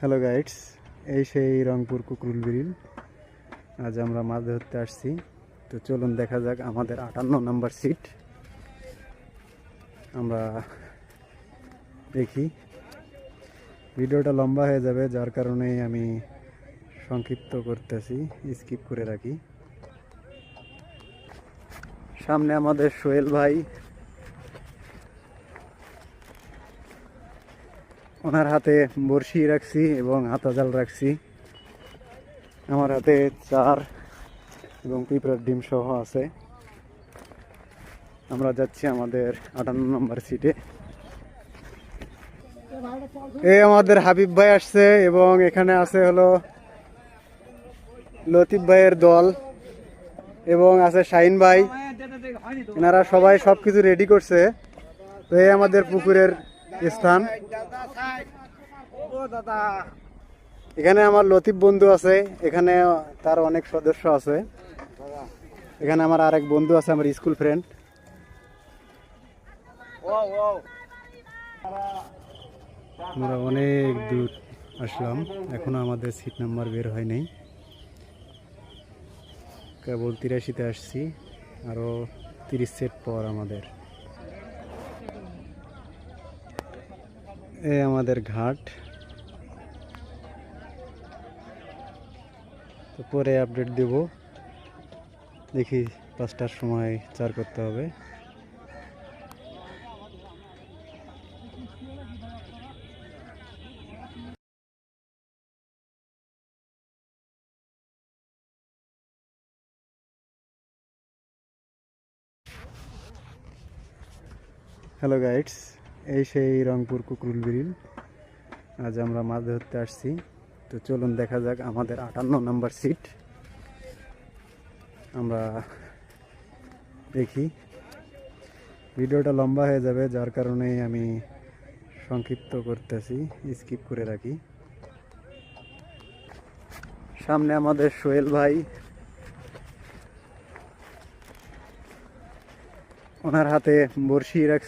Hello guides এই সেই রংপুর কুকরুল বিরিল আজ আমরা মাছ ধরতে আসছি। তো চলুন দেখা যাক আমাদের আটান্ন নাম্বার সিট। আমরা দেখি। ভিডিওটা লম্বা হয়ে যাবে, যার কারণেই আমি সংক্ষিপ্ত করতেছি স্কিপ করে রাখি। সামনে আমাদের সোহেল ভাই। ওনার হাতে বড়শি রাখছি এবং হাতা জাল রাখছি। আমার হাতে চার এবং পিঁপড়ার ডিম সহ আছে। আমরা যাচ্ছি আমাদের আটান্ন নম্বর সিটে। এ আমাদের হাবিব ভাই আসছে এবং এখানে আছে হলো লতিফ ভাইয়ের দল এবং আছে শাহিন ভাই। এনারা সবাই সবকিছু রেডি করছে। তো এই আমাদের পুকুরের স্থান। এখানে আমার লতিফ বন্ধু আছে, এখানে তার অনেক সদস্য আছে। এখানে আমার আরেক বন্ধু আছে, আমার স্কুল ফ্রেন্ড। আমরা অনেক দূর আসলাম, এখনও আমাদের সিট নাম্বার বের হয় নাই। কেবল তিরাশিতে আসছি আরও তিরিশ সেট পর আমাদের। এ আমাদের ঘাট। তো পরে আপডেট দেব। দেখি পাঁচটার সময় চার করতে হবে। হ্যালো গাইডস এই সেই রংপুর কুকরুল বিরিল আজ আমরা মাছ ধরতে আসছি। তো চলুন দেখা যাক আমাদের আটান্ন নাম্বার সিট। আমরা দেখি। ভিডিওটা লম্বা হয়ে যাবে, যার কারণেই আমি সংক্ষিপ্ত করতেছি স্কিপ করে রাখি। সামনে আমাদের সোহেল ভাই। ওনার হাতে বড়শি রাখছি।